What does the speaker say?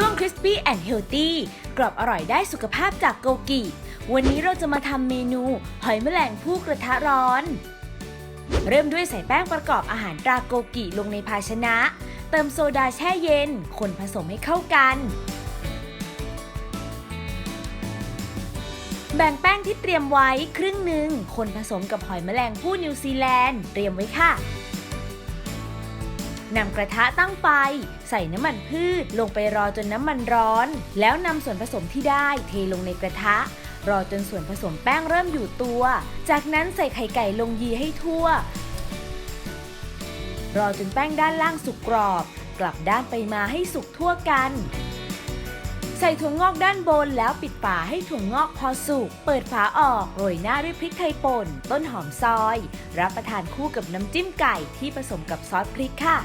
ช่วง Crispy and Healthy กรอบอร่อยได้สุขภาพจากโกกิ วันนี้เราจะมาทำเมนู หอยแมลงภู่กระทะร้อน เริ่มด้วยใส่แป้งประกอบอาหารตราโกกิลงในภาชนะ เติมโซดาแช่เย็น คนผสมให้เข้ากัน แบ่งแป้งที่เตรียมไว้ครึ่งหนึ่ง คนผสมกับหอยแมลงภู่นิวซีแลนด์ เตรียมไว้ค่ะ นำกระทะตั้งไฟ ใส่น้ำมันพืชลงไปรอจนน้ำมันร้อน แล้วนำส่วนผสมที่ได้เทลงในกระทะ รอจนส่วนผสมแป้งเริ่มอยู่ตัว จากนั้นใส่ไข่ไก่ลงยีให้ทั่ว รอจนแป้งด้านล่างสุกกรอบ กลับด้านไปมาให้สุกทั่วกัน ใส่ถั่วงอกด้านบนแล้วปิดฝาให้ถั่วงอกพอสุก เปิดฝาออกโรยหน้าด้วยพริกไทยป่น ต้นหอมซอย รับประทานคู่กับน้ำจิ้มไก่ที่ผสมกับซอสพริกค่ะ